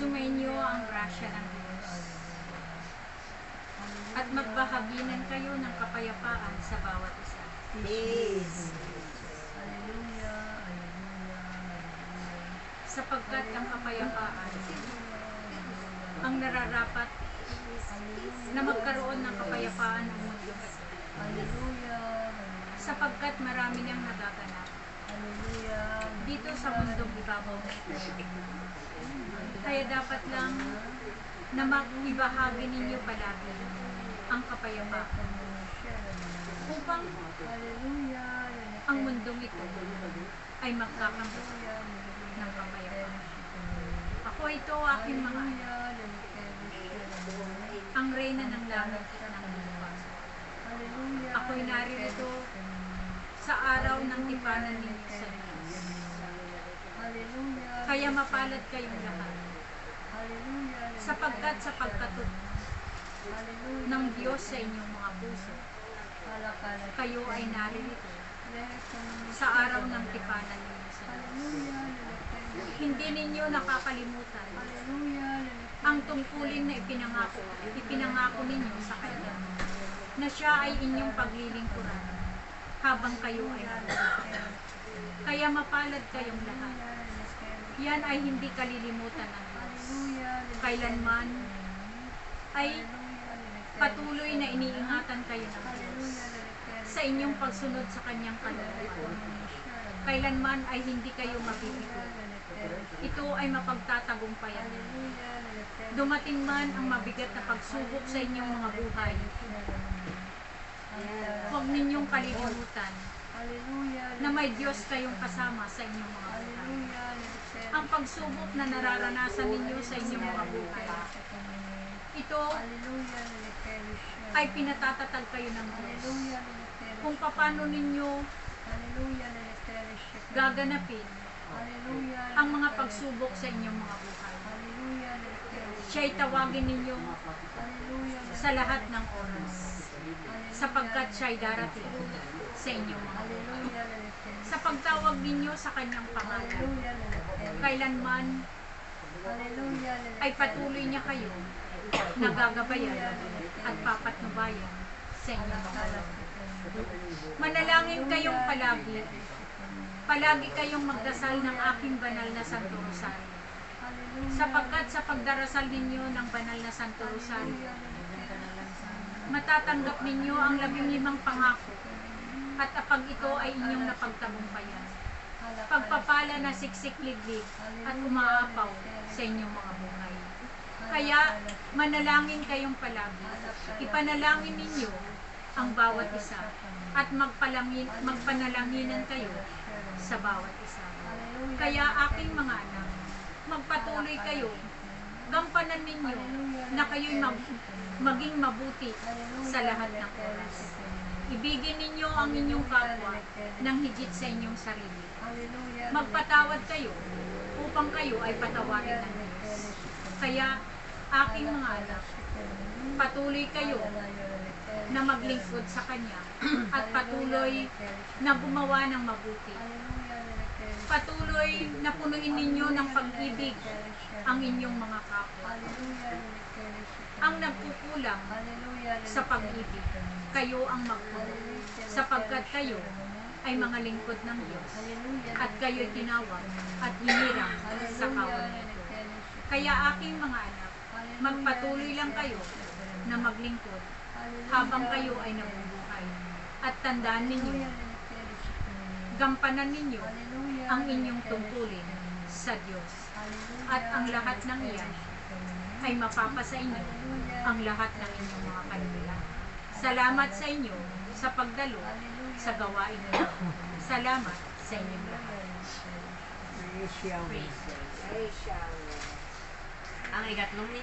Sumainyo ang grasya ng Diyos. At magbahaginan kayo ng kapayapaan sa bawat isa. Peace. Hallelujah. Sapagkat ang kapayapaan ang nararapat na magkaroon ng kapayapaan ng mundo. Sapagkat marami nang nagaganap. Dito sa mundong ibabaw na ito. Kaya dapat lang na mag-ibahagi ninyo palagi ang kapayapaan upang ang mundong ito ay magkakamit ng kapayapaan. Ako ito aking mga anak, ang reyna ng langit at ng lupa. Ako'y naririto sa araw ng tipanan ninyo sa Diyos. Kaya mapalad kayong lahat. Sapagkat sa pagkatut ng Diyos sa inyong mga puso, kayo ay naririto sa araw ng tipanan ninyo sa Diyos. Hindi ninyo nakakalimutan ang tungkulin na ipinangako, ipinangako ninyo sa Kanya, na siya ay inyong paglilingkuran habang kayo ay. Kaya mapalad kayong lahat. Yan ay hindi kalilimutan ng. Kailanman ay patuloy na iniingatan kayo ng Diyos sa inyong pagsunod sa Kanyang kalooban. Kailanman ay hindi kayo mabibigay. Ito ay mapagtatagumpayan. Dumating man ang mabigat na pagsubok sa inyong mga buhay, huwag ninyong kalilimutan na may Diyos kayong kasama sa inyong mga buhay. Ang pagsubok na nararanasan ninyo sa inyong mga buhay, ito ay pinatatatag kayo ng Diyos. Kung paano ninyo gaganapin ang mga pagsubok sa inyong mga buhay. Siya'y tawagin ninyo sa lahat ng oras sapagkat siya'y darating sa inyong mga. Sa pagtawag ninyo sa kanyang pangalan, kailanman ay patuloy niya kayo na gagabayan at papatnubayan sa inyong. Manalangin kayong palagi. Palagi kayong magdasal ng aking banal na Santo Rosario. Sapagkat sa pagdarasal ninyo ng banal na Santo Rosario, matatanggap ninyo ang labing limang pangako at apag ito ay inyong napagtagumpayan. Pagpapala na siksik-liglig at umaapaw sa inyong mga buhay. Kaya manalangin kayong palagi. Ipanalangin ninyo ang bawat isa at magpalangin, magpanalanginan kayo sa bawat isa. Kaya aking mga anak, magpatuloy kayo. Gampanan ninyo na kayo'y mag, maging mabuti sa lahat ng oras. Ibigin ninyo ang inyong kapwa ng higit sa inyong sarili. Magpatawad kayo upang kayo ay patawarin ng Diyos. Kaya aking mga anak, patuloy kayo na maglingkod sa Kanya at patuloy na gumawa ng mabuti. Patuloy na punuin ninyo ng pag-ibig ang inyong mga kapwa. Ang nagkukulang sa pag-ibig, kayo ang magpuno sapagkat kayo ay mga lingkod ng Diyos at kayo tinawag at hinirang sa kawan. Kaya aking mga anak, magpatuloy lang kayo na maglingkod habang kayo ay nabubuhay. At tandaan ninyo, gampanan ninyo ang inyong tungkulin sa Diyos. At ang lahat ng iyan ay mapapasa inyo ang lahat ng inyong mga kanila. Salamat sa inyo sa pagdalo sa gawain nito. Salamat sa inyong lahat. Praise Yahweh. Ang ikatlong